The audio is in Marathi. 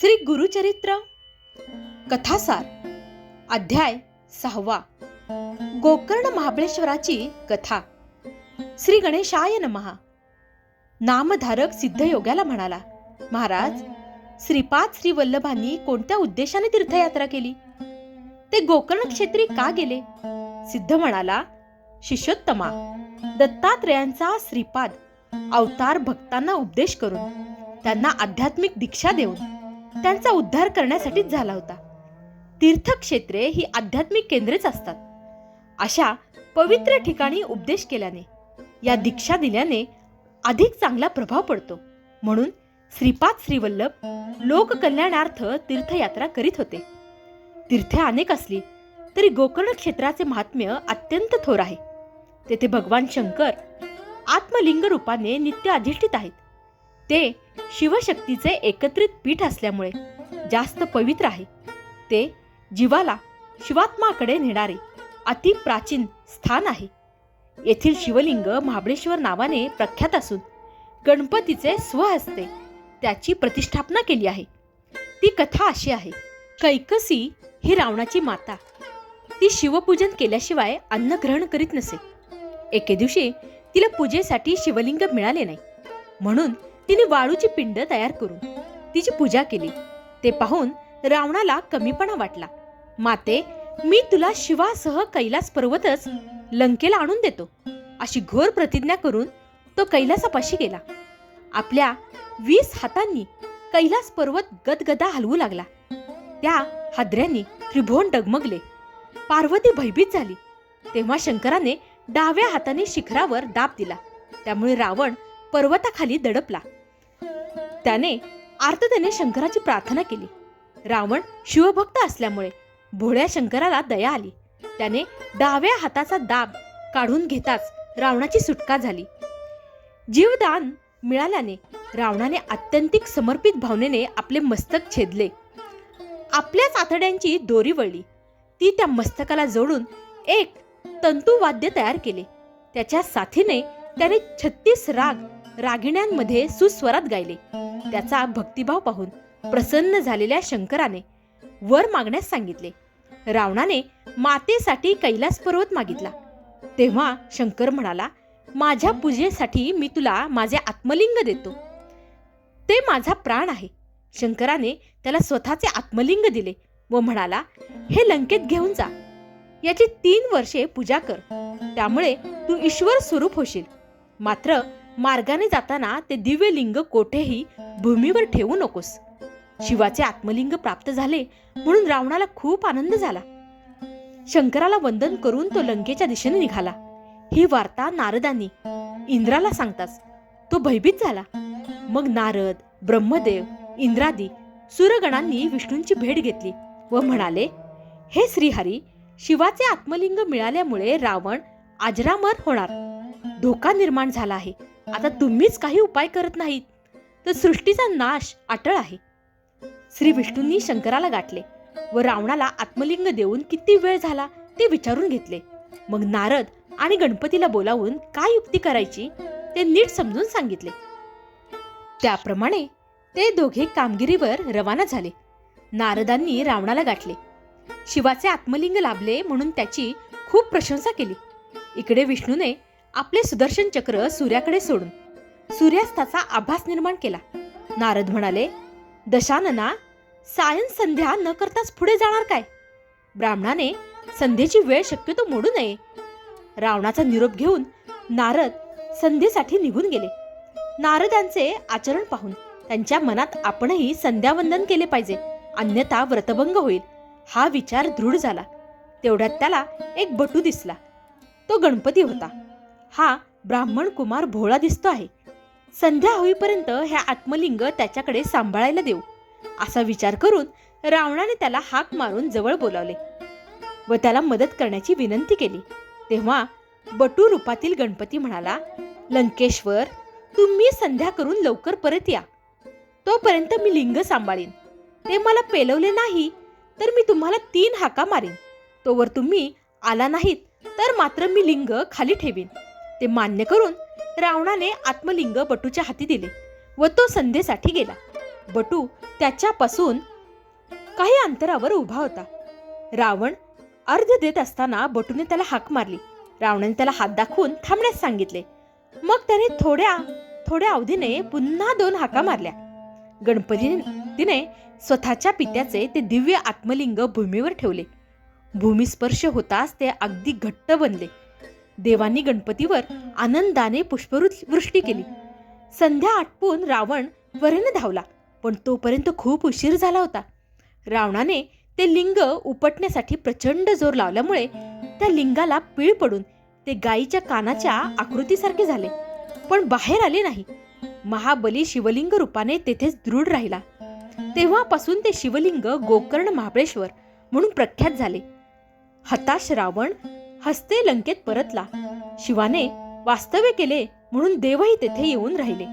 श्री गुरुचरित्र कथासार अध्याय सहावा गोकर्ण महाबळेश्वराची कथा. श्री गणेशाय नमहा नामधारक सिद्धयोग्याला म्हणाला महाराज श्रीपाद श्री वल्लभांनी कोणत्या उद्देशाने तीर्थयात्रा केली? ते गोकर्ण क्षेत्री का गेले? सिद्ध म्हणाला शिष्योत्तमा दत्तात्रेयांचा श्रीपाद अवतार भक्तांना उपदेश करून त्यांना आध्यात्मिक दीक्षा देऊन त्यांचा उद्धार करण्यासाठीच झाला होता. तीर्थक्षेत्रे ही आध्यात्मिक केंद्रेच असतात. अशा पवित्र ठिकाणी उपदेश केल्याने या दीक्षा दिल्याने अधिक चांगला प्रभाव पडतो. म्हणून श्रीपाद श्रीवल्लभ लोककल्याणार्थ तीर्थयात्रा करीत होते. तीर्थे अनेक असली तरी गोकर्ण क्षेत्राचे महात्म्य अत्यंत थोर आहे. तेथे भगवान शंकर आत्मलिंग रूपाने नित्य अधिष्ठित आहेत. ते शिवशक्तीचे एकत्रित पीठ असल्यामुळे जास्त पवित्र आहे. ते जीवाला शिवात्माकडे नेणारे अति प्राचीन स्थान आहे. येथील शिवलिंग महाबळेश्वर नावाने प्रख्यात असून गणपतीचे स्वहस्ते त्याची प्रतिष्ठापना केली आहे. ती कथा अशी आहे कैकसी ही रावणाची माता. ती शिवपूजन केल्याशिवाय अन्न ग्रहण करीत नसे. एके दिवशी तिला पूजेसाठी शिवलिंग मिळाले नाही. म्हणून तिने वाळूची पिंड तयार करून तिची पूजा केली. ते पाहून रावणाला कमीपणा वाटला. माते मी तुला शिवासह कैलास पर्वतच लंकेला आणून देतो. अशी घोर प्रतिज्ञा करून तो कैलासापाशी गेला. आपल्या वीस हातांनी कैलास पर्वत गदगदा हलवू लागला. त्या हादऱ्यांनी त्रिभुवन डगमगले. पार्वती भयभीत झाली. तेव्हा शंकराने डाव्या हाताने शिखरावर दाब दिला. त्यामुळे रावण पर्वताखाली दडपला. त्याने आर्ततेने शंकराची प्रार्थना केली. रावण शिवभक्त असल्यामुळे भोळ्या शंकराला दया आली. त्याने डाव्या हाताचा दाब काढून घेताच रावणाची सुटका झाली. जीवदान मिळाल्याने रावणाने अत्यंतिक समर्पित भावनेने आपले मस्तक छेदले. आपल्याच आतड्यांची दोरी वळली. ती त्या मस्तकाला जोडून एक तंतुवाद्य तयार केले. त्याच्या साथीने त्याने छत्तीस राग रागिण्यांमध्ये सुस्वरात गायले. त्याचा भक्तिभाव पाहून प्रसन्न झालेल्या शंकराने वर मागण्यास सांगितले. रावणाने मातेसाठी कैलास पर्वत मागितला. तेव्हा शंकर म्हणाला माझ्या पूजेसाठी मी तुला माझे आत्मलिंग देतो. ते माझा प्राण आहे. शंकराने त्याला स्वतःचे आत्मलिंग दिले व म्हणाला हे लंकेत घेऊन जा. याची तीन वर्षे पूजा कर. त्यामुळे तू ईश्वर स्वरूप होशील. मात्र मार्गाने जाताना ते दिव्य लिंग कोठेही भूमीवर ठेवू नकोस. शिवाचे आत्मलिंग प्राप्त झाले म्हणून रावणाला खूप आनंद झाला. शंकराला वंदन करून तो लंकेच्या दिशेने निघाला. ही वार्ता नारदांनी इंद्राला सांगताच. तो भयभीत झाला. मग नारद ब्रह्मदेव इंद्रादी सुरगणांनी विष्णूंची भेट घेतली व म्हणाले हे श्रीहरी शिवाचे आत्मलिंग मिळाल्यामुळे रावण आजरामर होणार. धोका निर्माण झाला आहे. आता तुम्हीच काही उपाय करत नाहीत. तर सृष्टीचा नाश अटळ आहे. श्री विष्णूंनी शंकराला गाठले व रावणाला आत्मलिंग देऊन किती वेळ झाला ते विचारून घेतले. मग नारद आणि गणपतीला बोलावून काय युक्ती करायची ते नीट समजून सांगितले. त्याप्रमाणे ते दोघे कामगिरीवर रवाना झाले. नारदांनी रावणाला गाठले. शिवाचे आत्मलिंग लाभले म्हणून त्याची खूप प्रशंसा केली. इकडे विष्णूने आपले सुदर्शन चक्र सूर्याकडे सोडून. सूर्यास्ताचा आभास निर्माण केला. नारद म्हणाले दशानना सायन संध्या न करताच पुढे जाणार काय? ब्राह्मणाने संध्येची वेळ शक्यतो मोडू नये. रावणाचा निरोप घेऊन नारद संध्येसाठी निघून गेले. नारदांचे आचरण पाहून त्यांच्या मनात आपणही संध्यावंदन केले पाहिजे. अन्यथा व्रतभंग होईल. हा विचार दृढ झाला. तेवढ्यात त्याला एक बटू दिसला. तो गणपती होता. हा ब्राह्मण कुमार भोळा दिसतो आहे. संध्या होईपर्यंत हे आत्मलिंग त्याच्याकडे सांभाळायला देऊ. असा विचार करून रावणाने त्याला हाक मारून जवळ बोलावले व त्याला मदत करण्याची विनंती केली. तेव्हा बटू रूपातील गणपती म्हणाला लंकेश्वर तुम्ही संध्या करून लवकर परत या. तोपर्यंत मी लिंग सांभाळीन. ते मला पेलवले नाही तर मी तुम्हाला तीन हाका मारीन. तोवर तुम्ही आला नाहीत तर मात्र मी लिंग खाली ठेवीन. ते मान्य करून रावणाने आत्मलिंग बटूच्या हाती दिले व तो संध्येसाठी गेला. बटू त्याच्यापासून काही अंतरावर उभा होता. रावण अर्ध देत असताना बटूने त्याला हाक मारली. रावणाने त्याला हात दाखवून थांबण्यास सांगितले. मग त्याने थोड्या थोड्या अवधीने पुन्हा दोन हाका मारल्या. गणपतीने स्वतःच्या पित्याचे ते दिव्य आत्मलिंग भूमीवर ठेवले. भूमिस्पर्श होताच ते अगदी घट्ट बनले. देवांनी गणपतीवर आनंदाने पुष्पवृष्टी केली. संध्या आटपून रावण वरेनं धावला पण तोपर्यंत खूप उशीर झाला होता. रावणाने ते लिंग उपटण्यासाठी प्रचंड जोर लावल्यामुळे त्या लिंगाला पीळ पडून ते गायीच्या कानाच्या आकृतीसारखे झाले पण बाहेर आले नाही. महाबली शिवलिंग रूपाने तेथेच दृढ राहिला. तेव्हापासून ते शिवलिंग गोकर्ण महाबळेश्वर म्हणून प्रख्यात झाले. हताश रावण हस्ते लंकेत परतला. शिवाने वास्तव्य केले म्हणून देवही तेथे येऊन राहिले.